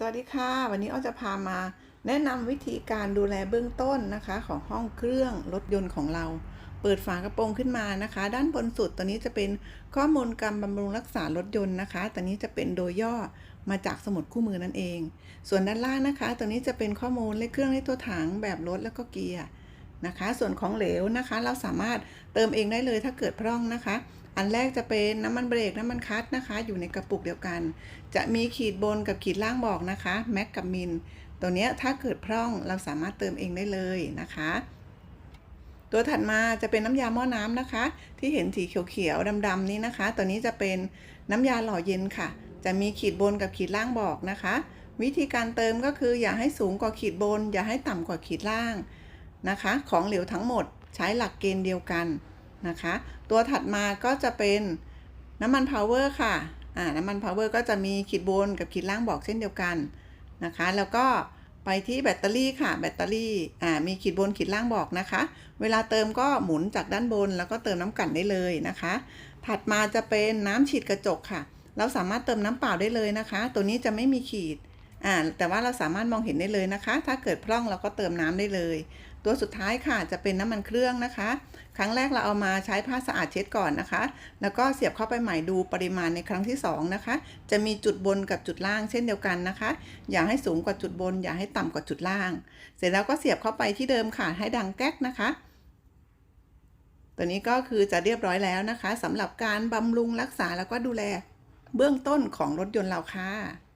สวัสดีค่ะ วันนี้อ้อจะพามาแนะนำวิธีการดูแลเบื้องต้นนะคะ ของห้องเครื่องรถยนต์ของเรา เปิดฝากระโปรงขึ้นมานะคะ ด้านบนสุดตัวนี้จะเป็นข้อมูลการบำรุงรักษารถยนต์นะคะตัวนี้จะเป็นโดยย่อมาจากสมุดคู่มือนั่นเอง ส่วนด้านล่างนะคะ ตัวนี้จะเป็นข้อมูลเลขเครื่องเลขตัวถังแบบรถแล้วก็เกียร์นะคะ ส่วนของเหลวนะคะ เราสามารถเติมเองได้เลยถ้าเกิดพร่องนะคะ อันแรกจะเป็นน้ำมันเบรกน้ำมันคัสนะคะ อยู่ในกระปุกเดียวกัน จะมีขีดบนกับขีดล่างบอกนะคะแม็กกับมินตัวเนี้ยถ้าเกิดพร่องเราสามารถเติมเองได้เลยนะคะ ตัวถัดมาจะเป็นน้ำยาหม้อน้ำนะคะ ที่เห็นสีเขียวๆดำๆนี้นะคะ ตัวนี้จะเป็นน้ำยาหล่อเย็นค่ะ จะมีขีดบนกับขีดล่างบอกนะคะ วิธีการเติมก็คืออย่าให้สูงกว่าขีดบน อย่าให้ต่ำกว่าขีดล่างนะคะ ของเหลวทั้งหมดใช้หลักเกณฑ์เดียวกัน นะคะ ตัวถัดมาก็จะเป็นน้ำมันพาวเวอร์ค่ะอ่าน้ำมันพาวเวอร์ก็จะมีขีดบนกับขีดล่างบอกเช่นเดียวกันนะคะ แล้วก็ไปที่แบตเตอรี่ค่ะ แบตเตอรี่อ่ามีขีดบนขีดล่างบอกนะคะ เวลาเติมก็หมุนจากด้านบน แล้วก็เติมน้ำกลั่นได้เลยนะคะ ถัดมาจะเป็นน้ำฉีดกระจกค่ะ เราสามารถเติมน้ำเปล่าได้เลยนะคะ ตัวนี้จะไม่มีขีด อ่าแต่ว่าเราสามารถมองเห็นได้เลยนะคะ ถ้าเกิดพร่องเราก็เติมน้ำได้เลย ตัวสุดท้ายค่ะจะเป็นน้ำมันเครื่องนะคะ ครั้งแรกเราเอามาใช้ผ้าสะอาดเช็ดก่อนนะคะ แล้วก็เสียบเข้าไปใหม่ดูปริมาณในครั้งที่ 2 นะคะ จะมีจุดบนกับจุดล่างเช่นเดียวกันนะคะ อย่าให้สูงกว่าจุดบน อย่าให้ต่ำกว่าจุดล่าง เสร็จแล้วก็เสียบเข้าไปที่เดิมค่ะให้ดังแก๊กนะคะตัวนี้ก็คือจะเรียบร้อยแล้วนะคะสำหรับการบำรุงรักษาแล้วก็ดูแลเบื้องต้นของรถยนต์เราค่ะ